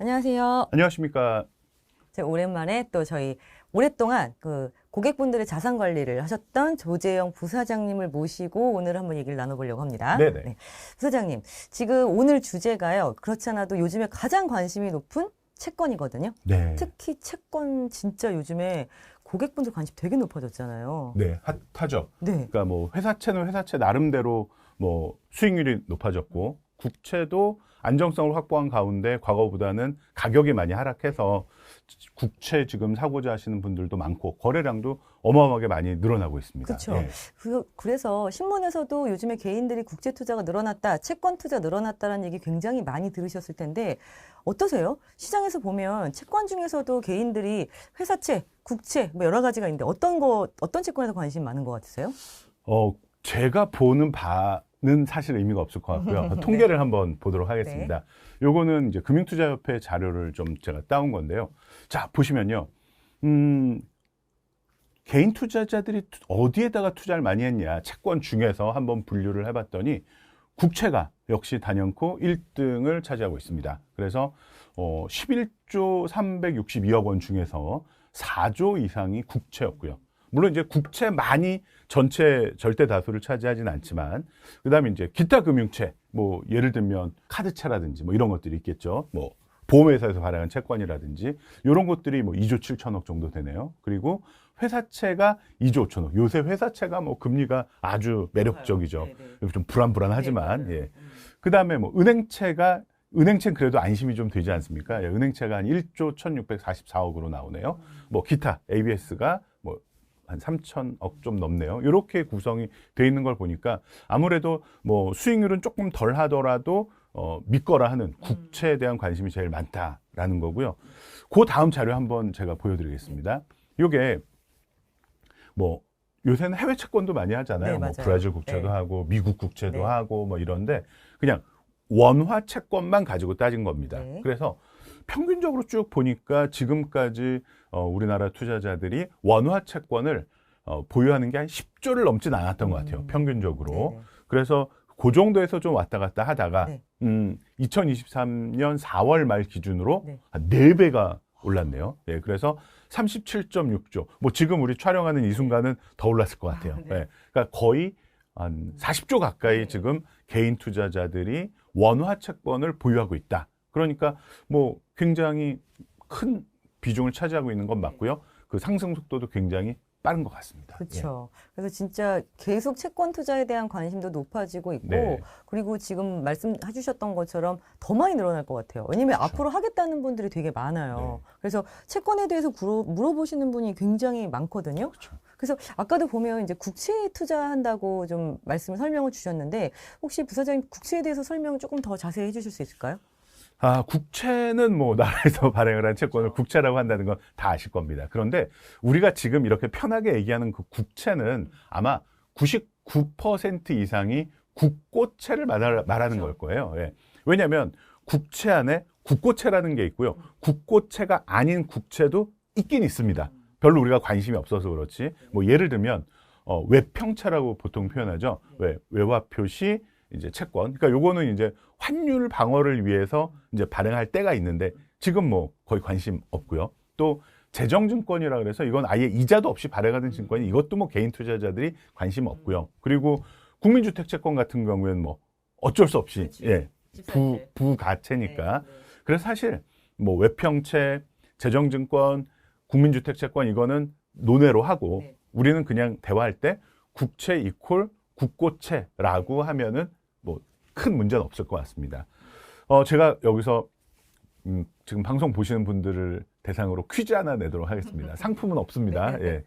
안녕하세요. 안녕하십니까. 오랜만에 또 저희 오랫동안 그 고객분들의 자산 관리를 하셨던 조재영 부사장님을 모시고 오늘 한번 얘기를 나눠보려고 합니다. 네네. 부사장님, 지금 오늘 주제가요. 그렇지 않아도 요즘에 가장 관심이 높은 채권이거든요. 네. 특히 채권 진짜 요즘에 고객분들 관심 되게 높아졌잖아요. 네, 핫하죠. 네. 그러니까 뭐 회사채는 회사채 나름대로 뭐 수익률이 높아졌고 국채도 안정성을 확보한 가운데 과거보다는 가격이 많이 하락해서 국채 지금 사고자 하시는 분들도 많고 거래량도 어마어마하게 많이 늘어나고 있습니다. 그쵸. 예. 그, 그래서 신문에서도 요즘에 개인들이 국제 투자가 늘어났다, 채권 투자 늘어났다라는 얘기 굉장히 많이 들으셨을 텐데 어떠세요? 시장에서 보면 채권 중에서도 개인들이 회사채, 국채 뭐 여러 가지가 있는데 어떤 거 어떤 채권에서 관심 많은 것 같으세요? 어, 제가 보는 바 는 사실 의미가 없을 것 같고요. 네. 통계를 한번 보도록 하겠습니다. 요거는 이제 금융투자협회 자료를 좀 제가 따온 건데요. 자, 보시면요. 음, 개인 투자자들이 투- 어디에다가 투자를 많이 했냐. 채권 중에서 한번 분류를 해봤더니 국채가 역시 단연코 1등을 차지하고 있습니다. 그래서 어, 11조 362억 원 중에서 4조 이상이 국채였고요. 물론 이제 국채 많이 전체 절대 다수를 차지하진 않지만 그다음에 이제 기타 금융채 뭐 예를 들면 카드채라든지 뭐 이런 것들이 있겠죠. 뭐 보험회사에서 발행한 채권이라든지 이런 것들이 뭐 2조 7천억 정도 되네요. 그리고 회사채가 2조 5천억. 요새 회사채가 뭐 금리가 아주 매력적이죠. 좀 불안불안하지만 예. 그다음에 뭐 은행채가 은행채는 그래도 안심이 좀 되지 않습니까? 예, 은행채가 한 1조 1,644억으로 나오네요. 뭐 기타 ABS가 뭐 한 3천억 좀 넘네요. 이렇게 구성이 돼 있는 걸 보니까 아무래도 뭐 수익률은 조금 덜 하더라도 어, 믿거라 하는 국채에 대한 관심이 제일 많다라는 거고요. 그 다음 자료 한번 제가 보여드리겠습니다. 요게 뭐 요새는 해외 채권도 많이 하잖아요. 네, 뭐. 브라질 국채도 네. 하고 미국 국채도 네. 하고 뭐 이런데 그냥 원화 채권만 가지고 따진 겁니다. 네. 그래서 평균적으로 쭉 보니까 지금까지 어, 우리나라 투자자들이 원화 채권을 어, 보유하는 게 한 10조를 넘진 않았던 것 같아요. 음. 평균적으로. 네네. 그래서 그 정도에서 좀 왔다 갔다 하다가 네. 음, 2023년 4월 말 기준으로 네. 한 4배가 올랐네요. 예, 그래서 37.6조. 뭐 지금 우리 촬영하는 이 순간은 더 올랐을 것 같아요. 아, 네. 예, 그러니까 거의 한 40조 가까이 네. 지금 개인 투자자들이 원화 채권을 보유하고 있다. 그러니까 뭐 굉장히 큰 비중을 차지하고 있는 건 맞고요. 그 상승 속도도 굉장히 빠른 것 같습니다. 그렇죠. 그래서 진짜 계속 채권 투자에 대한 관심도 높아지고 있고 네. 그리고 지금 말씀해 주셨던 것처럼 더 많이 늘어날 것 같아요. 왜냐면 그렇죠. 앞으로 하겠다는 분들이 되게 많아요. 네. 그래서 채권에 대해서 물어, 물어보시는 분이 굉장히 많거든요. 그렇죠. 그래서 아까도 보면 이제 국채에 투자한다고 좀 말씀을 설명을 주셨는데 혹시 부사장님 국채에 대해서 설명을 조금 더 자세히 해주실 수 있을까요? 아, 국채는 뭐 나라에서 발행을 한 채권을 국채라고 한다는 건 다 아실 겁니다. 그런데 우리가 지금 이렇게 편하게 얘기하는 그 국채는 아마 99% 이상이 국고채를 말하- 말하는 걸 거예요. 예. 왜냐하면 국채 안에 국고채라는 게 있고요. 국고채가 아닌 국채도 있긴 있습니다. 별로 우리가 관심이 없어서 그렇지. 뭐 예를 들면 어, 외평채라고 보통 표현하죠. 왜 외화 표시 이제 채권. 그러니까 요거는 이제 환율 방어를 위해서 이제 발행할 때가 있는데 지금 뭐 거의 관심 없고요. 또 재정증권이라 그래서 이건 아예 이자도 없이 발행하는 증권이 이것도 뭐 개인 투자자들이 관심 없고요. 그리고 국민주택채권 같은 경우에는 뭐 어쩔 수 없이 그치. 예 부 부가채니까 그래서 사실 뭐 외평채, 재정증권, 국민주택채권 이거는 논외로 하고 네. 우리는 그냥 대화할 때 국채 이퀄 국고채라고 하면은 뭐 큰 문제는 없을 것 같습니다. 어 제가 여기서 음, 지금 방송 보시는 분들을 대상으로 퀴즈 하나 내도록 하겠습니다. 상품은 없습니다. 네. 예.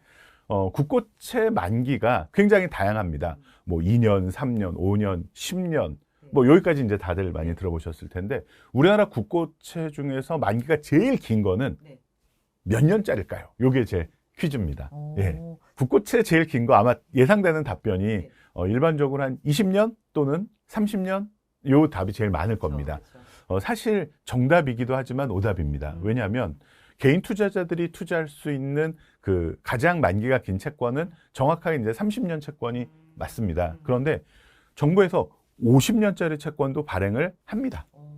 어, 국고채 만기가 굉장히 다양합니다. 뭐 2년, 3년, 5년, 10년, 뭐 여기까지 이제 다들 많이 들어보셨을 텐데 우리나라 국고채 중에서 만기가 제일 긴 거는 네. 몇 년짜리일까요? 요게 제 퀴즈입니다. 어, 예. 국고채 제일 긴 거 아마 예상되는 답변이 네. 어, 일반적으로 한 20년 또는 30년 요 답이 제일 많을 겁니다. 그렇죠. 어, 사실 정답이기도 하지만 오답입니다. 음. 왜냐하면 개인 투자자들이 투자할 수 있는 그 가장 만기가 긴 채권은 정확하게 이제 30년 채권이 맞습니다. 그런데 정부에서 50년짜리 채권도 발행을 합니다. 어,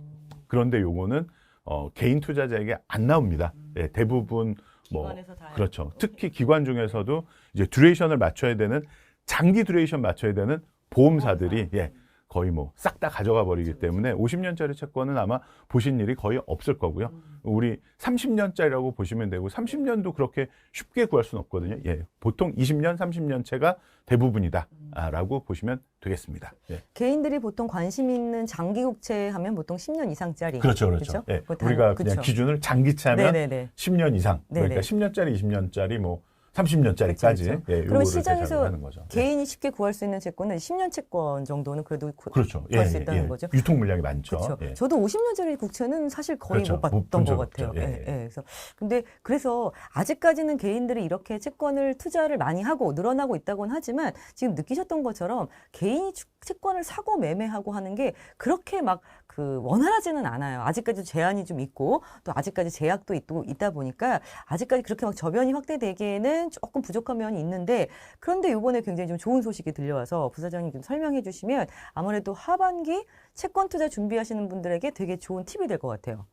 그런데 요거는 어, 개인 투자자에게 안 나옵니다. 예, 대부분 뭐 그렇죠. 특히 기관 중에서도 이제 듀레이션을 맞춰야 되는 장기 듀레이션 맞춰야 되는 보험사들이 예, 거의 뭐 싹 다 가져가 버리기 때문에 50년짜리 채권은 아마 보신 일이 거의 없을 거고요. 우리 30년짜리라고 보시면 되고 30년도 그렇게 쉽게 구할 수는 없거든요. 예. 보통 20년, 30년 채가 대부분이다라고 보시면 되겠습니다. 예. 개인들이 보통 관심 있는 장기 국채 하면 보통 10년 이상짜리. 그렇죠, 그렇죠. 예. 우리가. 그냥 기준을 장기채 하면 네네네. 10년 이상. 그러니까 네네. 10년짜리, 20년짜리, 뭐 30년짜리까지 그렇죠. 예, 그러면 요거를 시장에서. 예. 개인이 쉽게 구할 수 있는 채권은 10년 채권 정도는 그래도 구, 그렇죠. 구할 수 있다는 거죠. 유통 물량이 많죠. 그렇죠. 예. 저도 50년짜리 국채는 사실 거의 그렇죠. 못 봤던 것적 같아요. 예, 예, 예. 예. 그래서 근데 그래서 아직까지는 개인들이 이렇게 채권을 투자를 많이 하고 늘어나고 있다고는 하지만 지금 느끼셨던 것처럼 개인이 추- 채권을 사고 매매하고 하는 게 그렇게 막 그 원활하지는 않아요. 아직까지 제한이 좀 있고 또 아직까지 제약도 있고 있다 보니까 아직까지 그렇게 막 저변이 확대되기에는 조금 부족한 면이 있는데 그런데 이번에 굉장히 좀 좋은 소식이 들려와서 부사장님 좀 설명해 주시면 아무래도 하반기 채권 투자 준비하시는 분들에게 되게 좋은 팁이 될 것 같아요.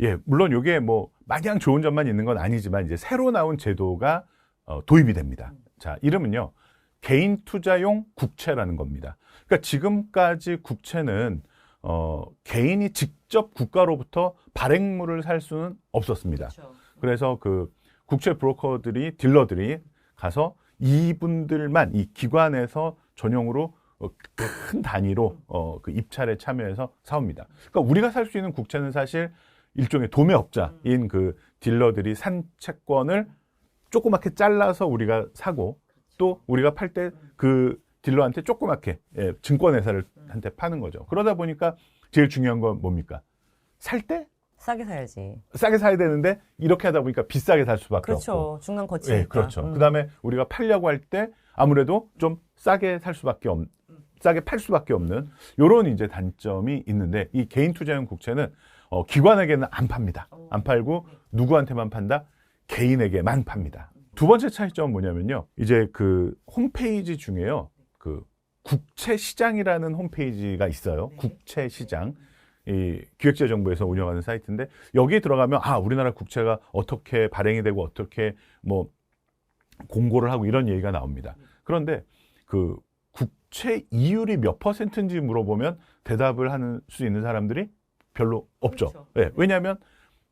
예, 물론 이게 뭐 마냥 좋은 점만 있는 건 아니지만 이제 새로 나온 제도가 어, 도입이 됩니다. 자, 이름은요. 개인 투자용 국채라는 겁니다. 그러니까 지금까지 국채는 어, 개인이 직접 국가로부터 발행물을 살 수는 없었습니다. 그래서 그 국채 브로커들이 딜러들이 가서 이분들만 이 기관에서 전용으로 어, 큰 단위로 어, 그 입찰에 참여해서 사옵니다. 그러니까 우리가 살 수 있는 국채는 사실 일종의 도매업자인 그 딜러들이 산 채권을 조그맣게 잘라서 우리가 사고 또 우리가 팔 때 그 딜러한테 조그맣게 예, 증권회사한테 파는 거죠. 그러다 보니까 제일 중요한 건 뭡니까? 살 때 싸게 사야지. 싸게 사야 되는데 이렇게 하다 보니까 비싸게 살 수밖에 없고. 그렇죠. 중간 거치니까. 예, 그렇죠. 음. 그다음에 우리가 팔려고 할 때 아무래도 좀 싸게 살 수밖에 없 싸게 팔 수밖에 없는 요런 이제 단점이 있는데 이 개인 투자용 국채는 어, 기관에게는 안 팝니다. 안 팔고 누구한테만 판다? 개인에게만 팝니다. 두 번째 차이점은 뭐냐면요. 이제 그 홈페이지 중에요. 그 국채 시장이라는 홈페이지가 있어요. 국채 시장. 이 기획재정부에서 운영하는 사이트인데 여기에 들어가면 아 우리나라 국채가 어떻게 발행이 되고 어떻게 뭐 공고를 하고 이런 얘기가 나옵니다. 그런데 그 국채 이율이 몇 퍼센트인지 물어보면 대답을 하는 수 있는 사람들이 별로 없죠. 그렇죠. 예, 왜냐하면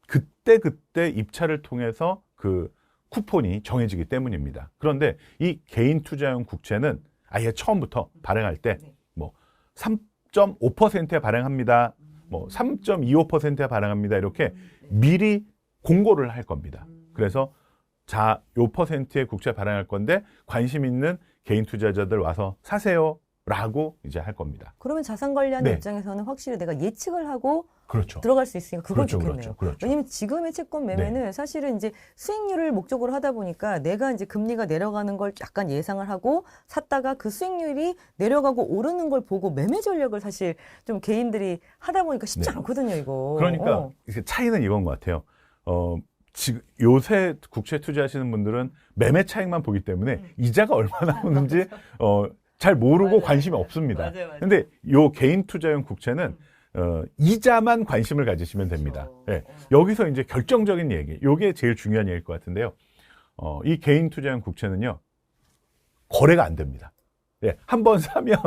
그때 그때 입찰을 통해서 그 쿠폰이 정해지기 때문입니다. 그런데 이 개인 투자용 국채는 아예 처음부터 발행할 때 뭐 3.5%에 발행합니다. 뭐 3.25%에 발행합니다. 이렇게 미리 공고를 할 겁니다. 그래서 자, 요 퍼센트의 국채 발행할 건데 관심 있는 개인 투자자들 와서 사세요. 라고 이제 할 겁니다. 그러면 자산 관리하는 네. 입장에서는 확실히 내가 예측을 하고 그렇죠. 들어갈 수 있으니까 그건 그렇죠, 좋겠네요. 그렇죠, 그렇죠. 왜냐면 지금의 채권 매매는 사실은 이제 수익률을 목적으로 하다 보니까 내가 이제 금리가 내려가는 걸 약간 예상을 하고 샀다가 그 수익률이 내려가고 오르는 걸 보고 매매 전략을 사실 좀 개인들이 하다 보니까 쉽지 네. 않거든요, 이거. 그러니까 어. 차이는 이건 것 같아요. 어, 지금 요새 국채 투자하시는 분들은 매매 차익만 보기 때문에 이자가 얼마 나 오는지 어, 잘 모르고 음. 맞아요. 관심이 없습니다. 맞아요, 맞아요. 근데 요 개인 투자용 국채는 어, 이자만 관심을 가지시면 됩니다. 그렇죠. 예. 여기서 이제 결정적인 얘기, 요게 제일 중요한 얘기일 것 같은데요. 어, 이 개인 투자용 국채는요, 거래가 안 됩니다. 예. 한 번 사면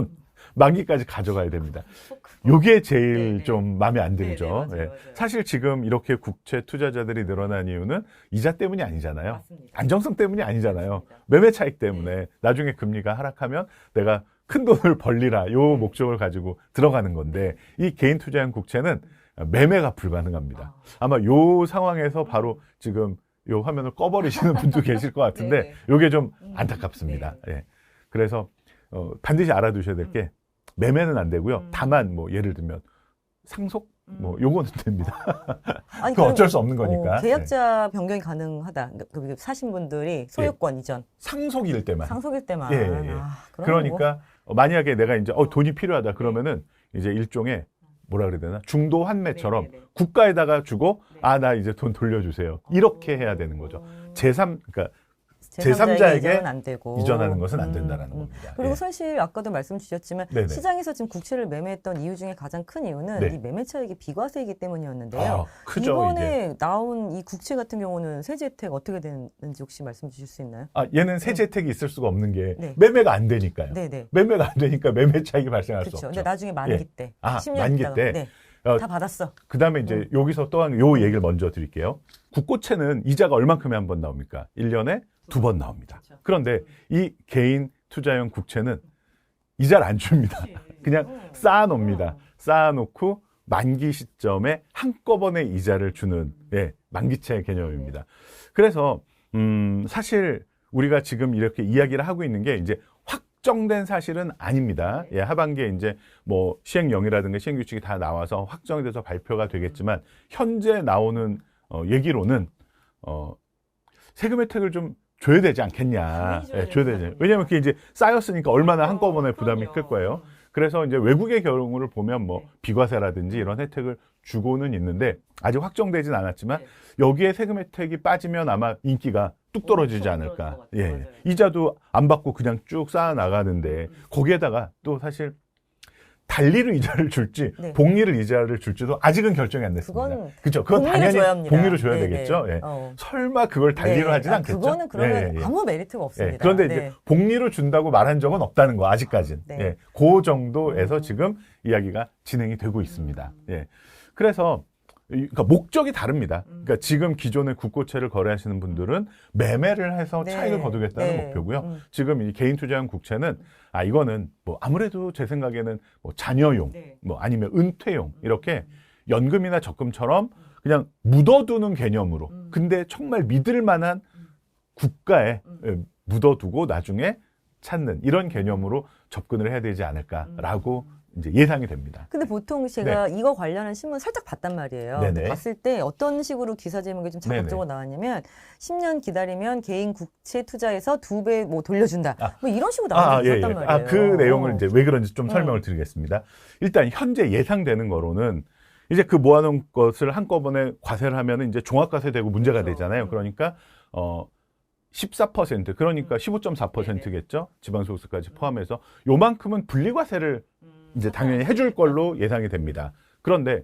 만기까지 가져가야 됩니다. 요게 제일 네네. 좀 마음에 안 들죠. 네네, 맞아요, 예. 맞아요. 사실 지금 이렇게 국채 투자자들이 늘어난 이유는 이자 때문이 아니잖아요. 맞습니다. 안정성 때문이 아니잖아요. 맞습니다. 네. 매매 차익 때문에 나중에 금리가 하락하면 내가 큰 돈을 벌리라 요 네. 목적을 가지고 들어가는 건데 이 개인 투자형 국채는 매매가 불가능합니다. 아 마 요 상황에서 바로 지금 요 화면을 꺼버리시는 분도 계실 것 같은데 네네. 요게 좀 음, 안타깝습니다. 네. 예. 그래서 어, 반드시 알아두셔야 될게 매매는 안 되고요. 음. 다만 뭐 예를 들면 상속 뭐 음. 요거는 됩니다. 아니, 그럼, 어쩔 수 없는 거니까. 어, 예. 계약자 변경이 가능하다. 그 사신 분들이 소유권 이전, 상속일 때만. 상속일 때만. 예, 예, 예. 아, 뭐 그러니까 어, 만약에 내가 이제 어, 돈이 필요하다 그러면은 이제 일종의 뭐라 그래야 되나 중도 환매처럼 네, 네, 네. 국가에다가 주고 네. 아나 이제 돈 돌려주세요 이렇게 해야 되는 거죠. 제3 그러니까 제3자에게 이전은 안 되고 이전하는 것은 안 음, 된다라는 음. 겁니다. 그리고 예. 사실 아까도 말씀 주셨지만 네네. 시장에서 지금 국채를 매매했던 이유 중에 가장 큰 이유는 네. 이 매매 차익이 비과세이기 때문이었는데요. 아, 크죠, 이번에 이게. 나온 이 국채 같은 경우는 세제 혜택 어떻게 되는지 혹시 말씀 주실 수 있나요? 아, 얘는 세제 혜택이 있을 수가 없는 게 네. 매매가 안 되니까요. 네, 네. 매매가 안 되니까 매매 차익이 발생할 수 그렇죠. 없죠. 근데 나중에 만기 때, 아, 10년 만기 있다가, 때? 네. 어, 다 받았어. 그 다음에 이제 음. 여기서 또한 요 얘기를 먼저 드릴게요. 국고채는 이자가 얼만큼에 한 번 나옵니까? 1년에 두 번 나옵니다. 그렇죠. 그런데 이 개인 투자용 국채는 이자를 안 줍니다. 그냥 음. 쌓아놓습니다. 쌓아놓고 만기 시점에 한꺼번에 이자를 주는 예, 만기채 개념입니다. 그래서 음, 사실 우리가 지금 이렇게 이야기를 하고 있는 게 이제 확정된 사실은 아닙니다. 예, 하반기에 이제 뭐 시행령이라든가 시행규칙이 다 나와서 확정돼서 발표가 되겠지만 현재 나오는 어, 얘기로는 어, 세금 혜택을 좀 줘야 되지 않겠냐. 예, 줘야. 거 왜냐하면 그게 이제 쌓였으니까 얼마나 한꺼번에. 부담이 클 거예요. 그래서 이제 외국의 경우를 보면 뭐 네. 비과세라든지 이런 혜택을 주고는 있는데 아직 확정되진 않았지만 네. 여기에 세금 혜택이 빠지면 아마 인기가 뚝 떨어지지 않을까. 예. 맞아요. 이자도 안 받고 그냥 쭉 쌓아 나가는데 거기에다가 또 사실 달리로 이자를 줄지 네. 복리를 이자를 줄지도 아직은 결정이 안 됐습니다. 그건 그렇죠. 그건 당연히 줘야 합니다. 복리를 줘야 네, 되겠죠. 네. 예. 어. 설마 그걸 달리로 네. 하진 아, 않겠죠. 그거는 그러면 예, 예, 예. 아무 메리트가 없습니다. 예, 그런데 네. 이제 복리로 준다고 말한 적은 없다는 거 아직까지는. 네. 예, 그 정도에서 음. 지금 이야기가 진행이 되고 있습니다. 예, 그래서 이- 그러니까 목적이 다릅니다. 음. 그러니까 지금 기존의 국고채를 거래하시는 분들은 매매를 해서 네. 차익을 거두겠다는 네. 목표고요. 음. 지금 이 개인 투자형 국채는 아 이거는 뭐 아무래도 제 생각에는 뭐 자녀용, 네. 뭐 아니면 은퇴용 이렇게 연금이나 적금처럼 그냥 묻어두는 개념으로. 음. 근데 정말 믿을 만한 국가에 음. 예, 묻어두고 나중에 찾는 이런 개념으로 접근을 해야 되지 않을까라고 음. 이제 예상이 됩니다. 근데 보통 제가 이거 관련한 신문 살짝 봤단 말이에요. 네네. 봤을 때 어떤 식으로 기사 제목이 좀 자극적으로 나왔냐면 10년 기다리면 개인 국채 투자에서 두 배 뭐 돌려준다. 아. 뭐 이런 식으로 나온 게 예, 예. 말이에요. 아, 그 내용을 어. 이제 왜 그런지 좀 음. 설명을 드리겠습니다. 일단 현재 예상되는 거로는 이제 그 모아놓은 것을 한꺼번에 과세를 하면 이제 종합과세 되고 문제가 그렇죠. 되잖아요. 음. 그러니까 어 14% 그러니까 음. 15.4%겠죠. 지방소득세까지 포함해서 요만큼은 분리과세를 음. 이제 당연히 해줄 걸로 예상이 됩니다. 그런데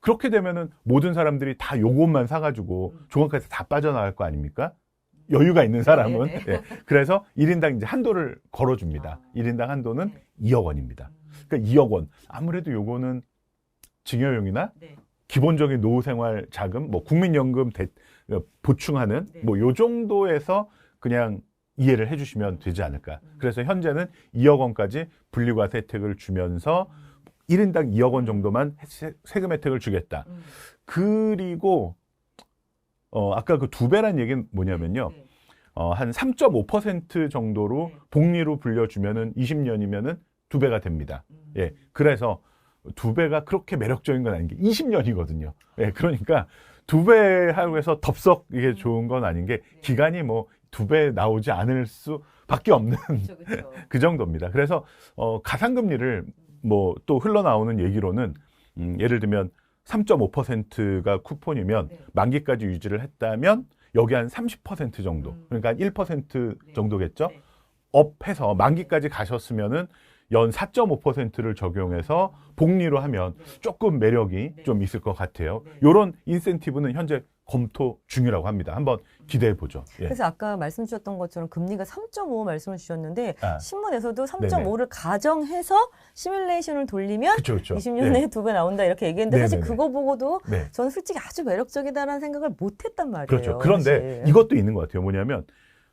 그렇게 되면은 모든 사람들이 다 요것만 사가지고 음. 종합과세 다 빠져나갈 거 아닙니까? 여유가 있는 사람은. 네네. 예. 그래서 1인당 이제 한도를 걸어줍니다. 1인당 한도는 네. 2억 원입니다. 그러니까 2억 원. 아무래도 요거는 증여용이나 네. 기본적인 노후생활 자금, 뭐 국민연금 대- 어, 보충하는 네. 뭐요 정도에서 그냥 이해를 해주시면 되지 않을까. 음. 그래서 현재는 2억 원까지 분리과세 혜택을 주면서 1인당 2억 원 정도만 세- 세금 혜택을 주겠다. 음. 그리고 어 아까 그 두 배란 얘기는 뭐냐면요. 네. 어한 3.5% 정도로 네. 복리로 불려주면은 20년이면은 두 배가 됩니다. 음. 예. 그래서 두 배가 그렇게 매력적인 건 아닌 게 20년이거든요. 예. 그러니까 두 배 하고 해서 덥석 이게 좋은 건 아닌 게 기간이 뭐 두 배 나오지 않을 수밖에 없는 그렇죠, 그렇죠. 그 정도입니다. 그래서 어 가상금리를 뭐 또 흘러나오는 얘기로는 음, 예를 들면 3.5%가 쿠폰이면 네. 만기까지 유지를 했다면 여기 한 30% 정도 음. 그러니까 한1% 네. 정도겠죠. 네. 업해서 만기까지 가셨으면은 연 4.5%를 적용해서 복리로 하면 네. 조금 매력이 네. 좀 있을 것 같아요. 네. 이런 인센티브는 현재 검토 중이라고 합니다. 한번 기대해 보죠. 예. 그래서 아까 말씀 주셨던 것처럼 금리가 3.5 말씀을 주셨는데 아. 신문에서도 3.5를 가정해서 시뮬레이션을 돌리면 그렇죠, 그렇죠. 20년에 두배 나온다 이렇게 얘기했는데 네, 사실 네, 네. 그거 보고도 네. 저는 솔직히 아주 매력적이다라는 생각을 못 했단 말이에요. 그렇죠. 그런데 사실. 이것도 있는 것 같아요. 뭐냐면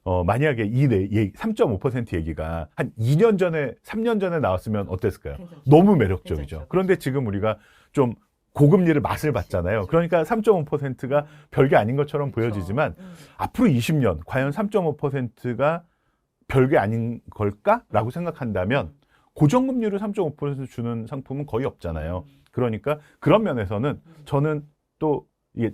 어, 만약에 이 내, 3.5% 얘기가 한 2년 전에, 3년 전에 나왔으면 어땠을까요? 괜찮죠. 너무 매력적이죠. 괜찮죠. 그런데 지금 우리가 좀 고금리를 맛을 봤잖아요. 그러니까 3.5%가 별게 아닌 것처럼 보여지지만 음. 앞으로 20년 과연 3.5%가 별게 아닌 걸까라고 생각한다면 고정금리를 3.5% 주는 상품은 거의 없잖아요. 그러니까 그런 면에서는 저는 또 이게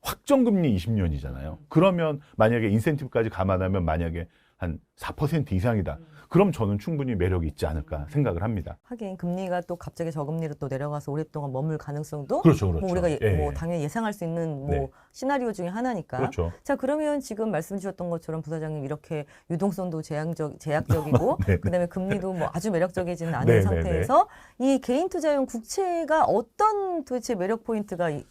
확정금리 20년이잖아요. 그러면 만약에 인센티브까지 감안하면 만약에 한 4% 이상이다. 그럼 저는 충분히 매력이 있지 않을까 생각을 합니다. 하긴 금리가 또 갑자기 저금리로 또 내려가서 오랫동안 머물 가능성도 그렇죠, 그렇죠. 뭐 우리가 예- 예. 뭐 당연히 예상할 수 있는 뭐 네. 시나리오 중에 하나니까. 그렇죠. 자 그러면 지금 말씀 주셨던 것처럼 부사장님 이렇게 유동성도 제한적 제약적이고 네, 네. 그다음에 금리도 뭐 아주 매력적이지는 않은 네, 네, 상태에서 이 개인 투자용 국채가 어떤 도대체 매력 포인트가 이-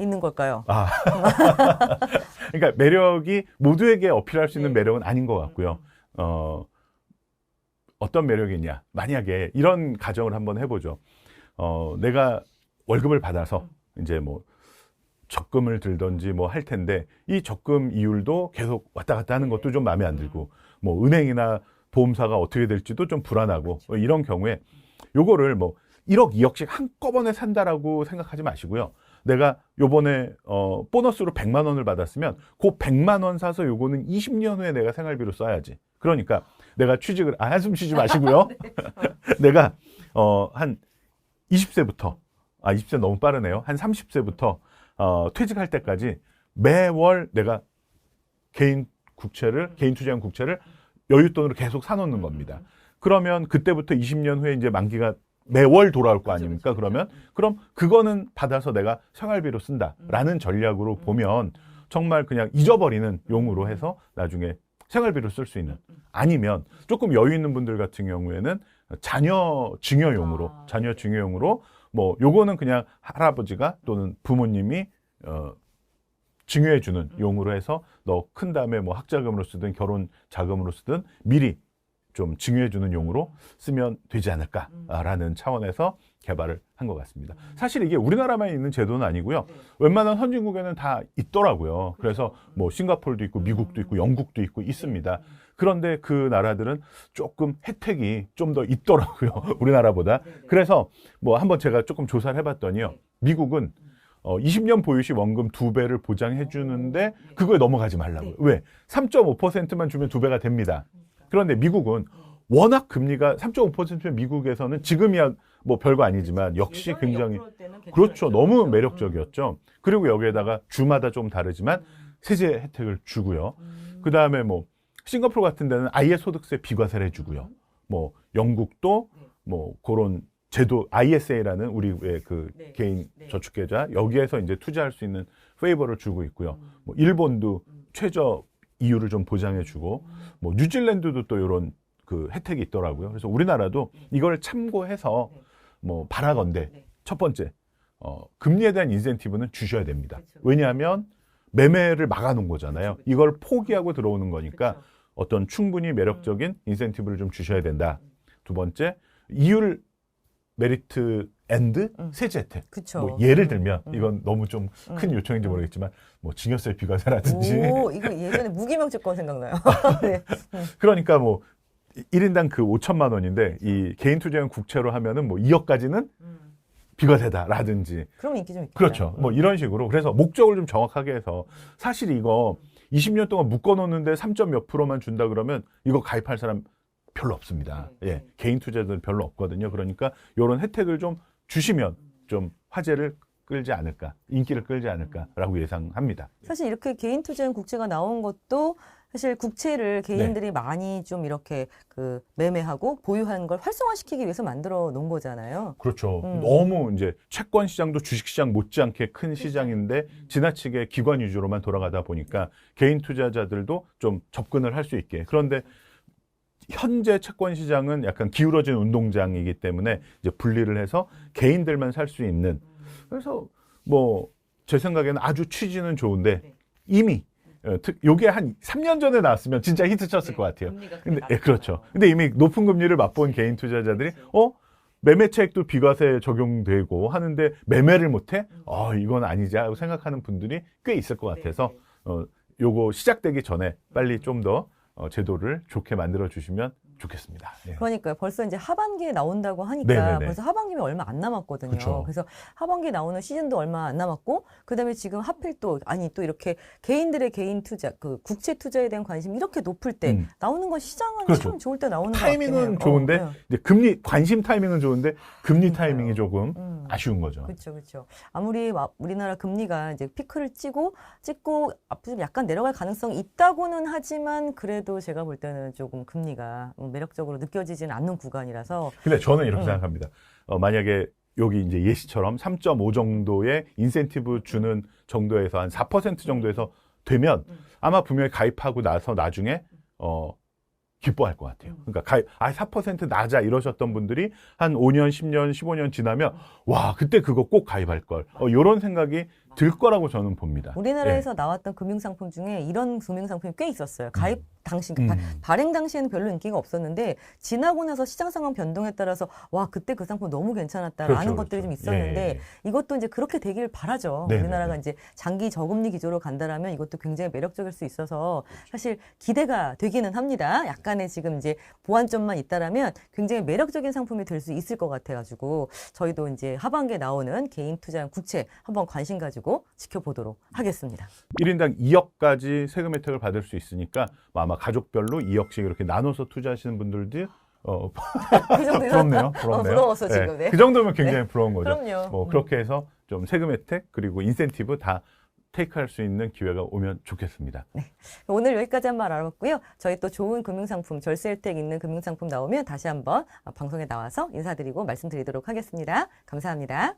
있는 걸까요? 아. 그러니까 매력이 모두에게 어필할 수 있는 네. 매력은 아닌 것 같고요. 어, 어떤 매력이 있냐. 만약에 이런 가정을 한번 해보죠. 어, 내가 월급을 받아서 이제 뭐 적금을 들던지 뭐 할 텐데 이 적금 이율도 계속 왔다 갔다 하는 것도 좀 마음에 안 들고 뭐 은행이나 보험사가 어떻게 될지도 좀 불안하고 뭐 이런 경우에 요거를 뭐 1억, 2억씩 한꺼번에 산다라고 생각하지 마시고요. 내가 요번에 어 보너스로 100만 원을 받았으면 그 100만 원 사서 요거는 20년 후에 내가 생활비로 써야지. 그러니까 내가 취직을 아 한숨 쉬지 마시고요. 내가 어한 20세부터 아 20세 너무 빠르네요. 한 30세부터 어 퇴직할 때까지 매월 내가 개인 국채를 개인 투자형 국채를 여윳돈으로 계속 사놓는 겁니다. 그러면 그때부터 20년 후에 이제 만기가 매월 돌아올 거 아닙니까? 그러면? 그럼 그거는 받아서 내가 생활비로 쓴다라는 전략으로 보면 정말 그냥 잊어버리는 용으로 해서 나중에 생활비로 쓸 수 있는. 아니면 조금 여유 있는 분들 같은 경우에는 자녀 증여용으로 아, 자녀 네. 증여용으로 뭐 요거는 그냥 할아버지가 또는 부모님이 어 증여해 주는 용으로 해서 너 큰 다음에 뭐 학자금으로 쓰든 결혼 자금으로 쓰든 미리 좀 증여해 주는 용으로 쓰면 되지 않을까라는 차원에서 개발을 한 것 같습니다. 사실 이게 우리나라만 있는 제도는 아니고요. 웬만한 선진국에는 다 있더라고요. 그래서 뭐 싱가포르도 있고 미국도 있고 영국도 있고 있습니다. 그런데 그 나라들은 조금 혜택이 좀 더 있더라고요. 우리나라보다. 그래서 뭐 한번 제가 조금 조사를 해봤더니요. 미국은 어, 20년 보유 시 원금 두 배를 보장해 주는데 그거에 넘어가지 말라고요. 왜? 3.5%만 주면 두 배가 됩니다. 그런데 미국은 워낙 금리가 3.5%면 미국에서는 지금이야 뭐 별거 아니지만 역시 굉장히 그렇죠. 너무 매력적이었죠. 그리고 여기에다가 주마다 좀 다르지만 세제 혜택을 주고요. 그 다음에 뭐 싱가포르 같은 데는 아예 소득세 비과세를 해주고요. 뭐 영국도 뭐 그런 제도 ISA라는 우리의 그 네. 개인 네. 저축계좌 여기에서 이제 투자할 수 있는 페이버를 주고 있고요. 뭐 일본도 최저 이율을 좀 보장해주고 뭐 뉴질랜드도 또 이런 그 혜택이 있더라고요. 그래서 우리나라도 이걸 참고해서 뭐 바라건대 네. 첫 번째 어, 금리에 대한 인센티브는 주셔야 됩니다. 그렇죠. 왜냐하면 매매를 막아놓은 거잖아요. 그렇죠, 그렇죠. 이걸 포기하고 들어오는 거니까. 어떤 충분히 매력적인 음. 인센티브를 좀 주셔야 된다. 두 번째 이율 메리트 앤드 음. 세제 혜택. 그쵸. 뭐 예를 음, 들면 음. 이건 너무 좀큰 음. 요청인지 모르겠지만 뭐 증여세 비과세라든지 오, 이거 예전에 무기명채권 생각나요. 네. 그러니까 뭐 1인당 그 5천만 원인데 이 개인 투자형 국채로 하면은 뭐 2억까지는 비과세다라든지 그럼 인기 좀 있겠다. 그렇죠. 뭐 이런 식으로 그래서 목적을 좀 정확하게 해서 사실 이거 20년 동안 묶어 놓는데 3점 몇 프로만 준다 그러면 이거 가입할 사람 별로 없습니다. 네, 예. 네. 개인 투자들 별로 없거든요. 그러니까 이런 혜택을 좀 주시면 좀 화제를 끌지 않을까, 인기를 끌지 않을까라고 예상합니다. 사실 이렇게 개인 투자용 국채가 나온 것도 사실 국채를 개인들이 네. 많이 좀 이렇게 그 매매하고 보유하는 걸 활성화시키기 위해서 만들어 놓은 거잖아요. 그렇죠. 음. 너무 이제 채권 시장도 주식 시장 못지않게 큰 시장인데 지나치게 기관 위주로만 돌아가다 보니까 개인 투자자들도 좀 접근을 할 수 있게. 그런데 현재 채권 시장은 약간 기울어진 운동장이기 때문에 이제 분리를 해서 개인들만 살 수 있는. 그래서 뭐 제 생각에는 아주 취지는 좋은데 네. 이미 어, 특 요게 한 3년 전에 나왔으면 진짜 히트 쳤을 것 같아요. 근데 예, 그렇죠. 근데 이미 높은 금리를 맛본 개인 투자자들이 어 매매차익도 비과세 적용되고 하는데 매매를 못해? 아 이건 아니지 하고 생각하는 분들이 꽤 있을 것 같아서 어 요거 시작되기 전에 빨리 좀더 어, 제도를 좋게 만들어 주시면 좋겠습니다. 예. 그러니까요. 벌써 이제 하반기에 나온다고 하니까 네네네. 벌써 하반기면 얼마 안 남았거든요. 그쵸. 그래서 하반기에 나오는 시즌도 얼마 안 남았고 그다음에 지금 하필 또 아니 또 이렇게 개인들의 개인 투자 그 국채 투자에 대한 관심이 이렇게 높을 때 음. 나오는 건 시장은 그렇죠. 참 좋을 때 나오는 타이밍은 해요. 좋은데 어, 네. 이제 금리 관심 타이밍은 좋은데 금리 그러니까요. 타이밍이 조금 음. 아쉬운 거죠. 그렇죠, 그렇죠. 아무리 마- 우리나라 금리가 이제 피크를 찍고 찍고 앞으로 좀 약간 내려갈 가능성이 있다고는 하지만 그래도 제가 볼 때는 조금 금리가 매력적으로 느껴지지는 않는 구간이라서 근데 저는 이렇게 음. 생각합니다. 어, 만약에 여기 이제 예시처럼 3.5 정도의 인센티브 주는 정도에서 한 4% 정도에서 되면 음. 아마 분명히 가입하고 나서 나중에 어 기뻐할 것 같아요. 음. 그러니까 가입 아4% 낮아 이러셨던 분들이 한 5년, 10년, 15년 지나면 와 그때 그거 꼭 가입할 걸. 어, 이런 생각이 들 거라고 저는 봅니다. 우리나라에서 나왔던 금융상품 중에 이런 금융상품이 꽤 있었어요. 가입 당시 음. 바- 발행 당시에는 별로 인기가 없었는데 지나고 나서 시장 상황 변동에 따라서 와 그때 그 상품 너무 괜찮았다라는 그렇죠, 것들이 좀 그렇죠. 있었는데 예, 예. 이것도 이제 그렇게 되길 바라죠. 네네네. 우리나라가 이제 장기 저금리 기조로 간다라면 이것도 굉장히 매력적일 수 있어서 사실 기대가 되기는 합니다. 약간의 지금 이제 보완점만 있다라면 굉장히 매력적인 상품이 될 수 있을 것 같아가지고 저희도 이제 하반기에 나오는 개인 투자형 국채 한번 관심 가지고 지켜보도록 하겠습니다. 1인당 2억까지 세금 혜택을 받을 수 있으니까 뭐 아마 가족별로 2억씩 이렇게 나눠서 투자하시는 분들도 어, 그 부럽네요. 부럽네요. 어, 부러웠어 지금. 네. 그 정도면 굉장히 부러운 거죠. 그럼요. 뭐 음. 그렇게 해서 좀 세금 혜택 그리고 인센티브 다 테이크할 수 있는 기회가 오면 좋겠습니다. 오늘 여기까지 한 말 알아봤고요. 저희 또 좋은 금융상품, 절세 혜택 있는 금융상품 나오면 다시 한번 방송에 나와서 인사드리고 말씀드리도록 하겠습니다. 감사합니다.